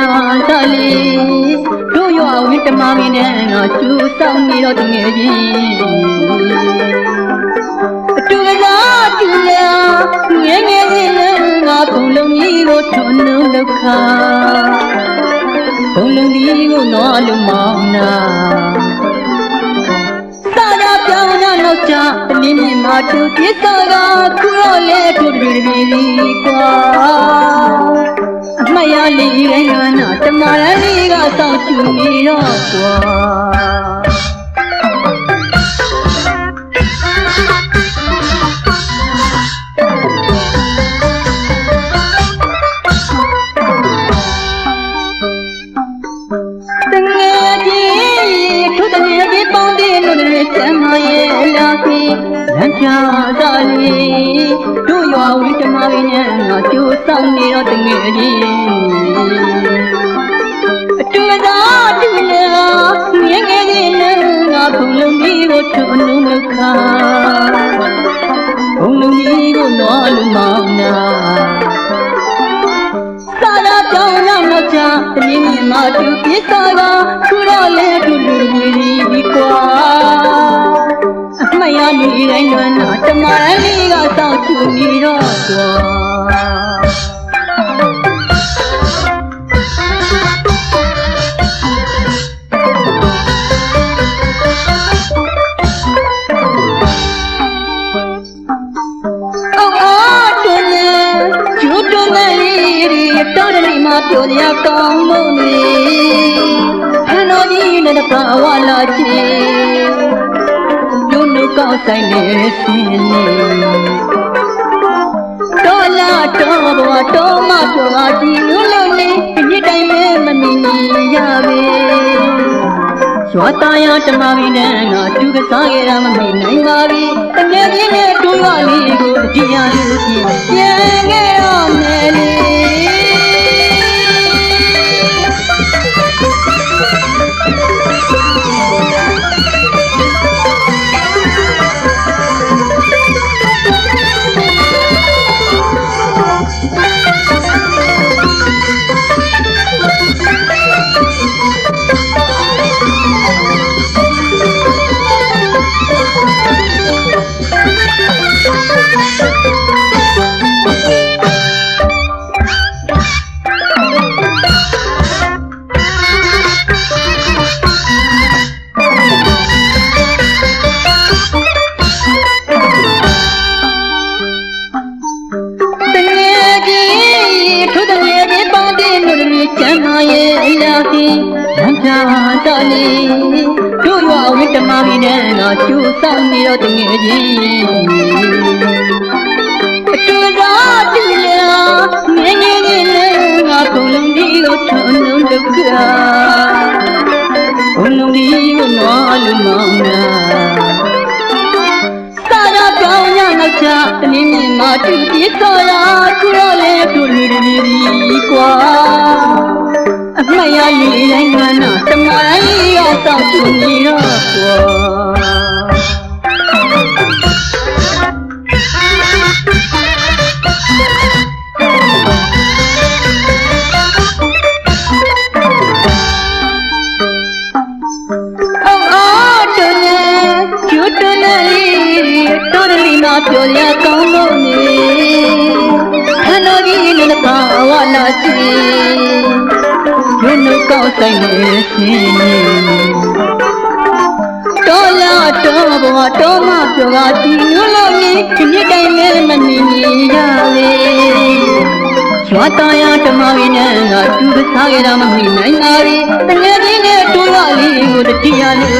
လမ်းပြသာလေးတို့ရွာဝင်းတမမင်းနဲ့ငါကျူဆောင်နေတော့တငယ်ကြီးအတူကစားတူလာငယ်ငယ်လေးငါဘုံလုံးကြီးကိုထွန်းလုံးလောက်ခါဘုံလုံးကြီးကိုတော့လူမောင်းနာသာယာပြောင်းလာတော့ကြအလင်းမြင်မှသူပြစ်စောကခုတော့လေသူတပည့်တပည့်ဒီကွာ အမရလေးရဲ့နွမ်းနာတမရန်လေးကစောင့်ကြည့်နေတော့ကွာ လမ်းပြသာလေးတို့ရွာဝိတမရင်းနဲ့ငါကြိုးဆောင်နေတော့တငယ်ကြီးအတူသာတူလာငယ်ငယ်လေးနဲ့ငါဘုံလုံးကြီးကိုထုံလုံးလောက်ခါဘုံလုံးကြီးကိုတော့လူမောင်းနာသာလာပြောင်းလာတော့ကြတမင်းမြင်မတူပြစ်စားကခုတော့လေတူလူ နေတော့ကွာအော်အော်တွင်လေကျူတွင်လေရီတော်တယ်မပြောရကောင်းလို့နေဟန်တော်ကြီးနဲ့တပါဝလာချေဒုနုကောက်ဆိုင်နေစင်းနေ တော်လာတော်ဘဝတော်မပြောပါကြည့်လို့လို့နေဒီတိုင်းမဲမမီရပဲရွာသားရတမမီနဲ့ငါတူကစားခဲ့တာမမေ့နိုင်ပါဘူးတကယ်ကြီးနဲ့တို့ရွာလေးကိုကြည်ရလို့ကြည့်ပြန်ခဲ့တော့မယ်လေ တော်လေးတို့ရွာဝိတမမီနဲ့ငါကျူဆောင်နေတော့တငယ်ကြီးအတူသာတူလာငယ်ငယ်လေးနဲ့ငါဘုံလုံးကြီးကိုထုံလုံးလောက်ကဘုံလုံးကြီးကိုနွားလူမောင်းနာသာရပြောင်းရနောက်ချတနည်းမြင်မတူပြစောရာခုတော့လေတို့လူတွေဒီကွာအမရလေးတိုင်းကနာ တမန်လေးရစောင့်ကြည့်နေတော့ကွာအော်အော်တွန်းကျူတွန်းလေးတော်တယ်လီနာပြောရကောင်းလို့နေခန္ဓာကြီးနဲ့ပါဝလာချီဘယ် နှကောက်ဆိုင်နေစင်းနေတော်လာတော်ဘဝတော်မပြောကဒီလိုလို့နေဒီနေ့တိုင်းမဲမနေရလေရွာတော်ရဓမ္မဝိနဲ့ငါတူကစားရတာမမိနိုင်ပါဘူးတကယ်ကြီးနဲ့တို့ရလေးကိုတတိယလို့ပြင်ပြန်င